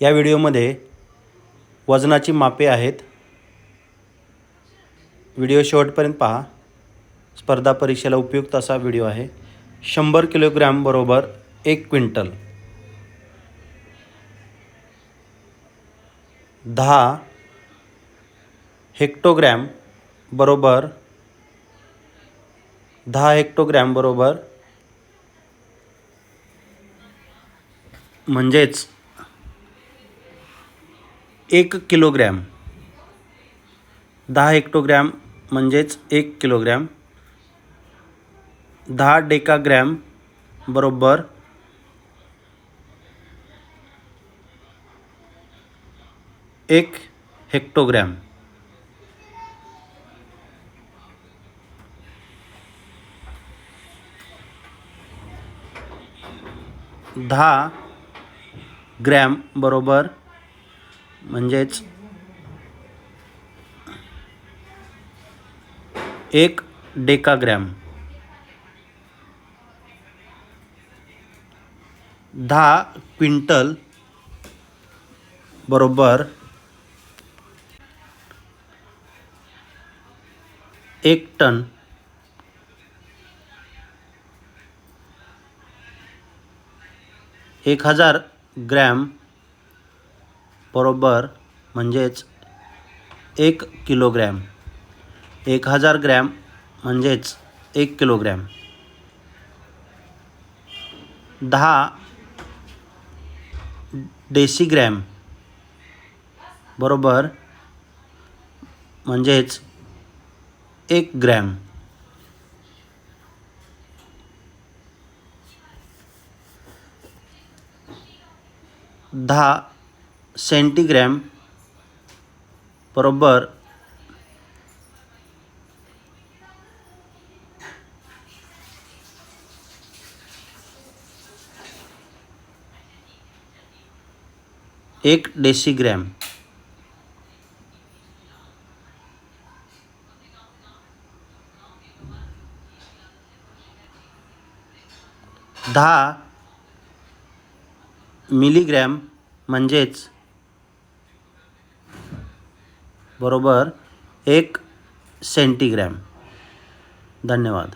या व्हिडिओमध्ये वजनाची मापे आहेत. व्हिडिओ शेवटपर्यंत पहा. स्पर्धा परीक्षेला उपयुक्त असा व्हिडिओ आहे. शंभर किलोग्रॅम बरोबर एक क्विंटल. दहा हेक्टोग्रॅम बरोबर दहा हेक्टोग्रॅम बरोबर म्हणजेच एक किलोग्रॅम. दहा हेक्टोग्रॅम म्हणजेच एक किलोग्रॅम. दहा डेकाग्रॅम बरोबर एक हेक्टोग्रॅम. दहा ग्रॅम बरोबर म्हणजेच एक डेकाग्रॅम. दहा क्विंटल बरोबर एक टन एक हजार ग्रॅम बरोबर म्हणजेच एक किलोग्रॅम. एक हजार ग्रॅम म्हणजेच एक किलोग्रॅम. दहा डेसिग्रॅम बरोबर म्हणजेच एक ग्रॅम. दहा सेंटीग्रॅम बरोबर एक डेसिग्रॅम. दहा मिलीग्रॅम म्हणजेच बरोबर एक सेंटीग्रॅम. धन्यवाद.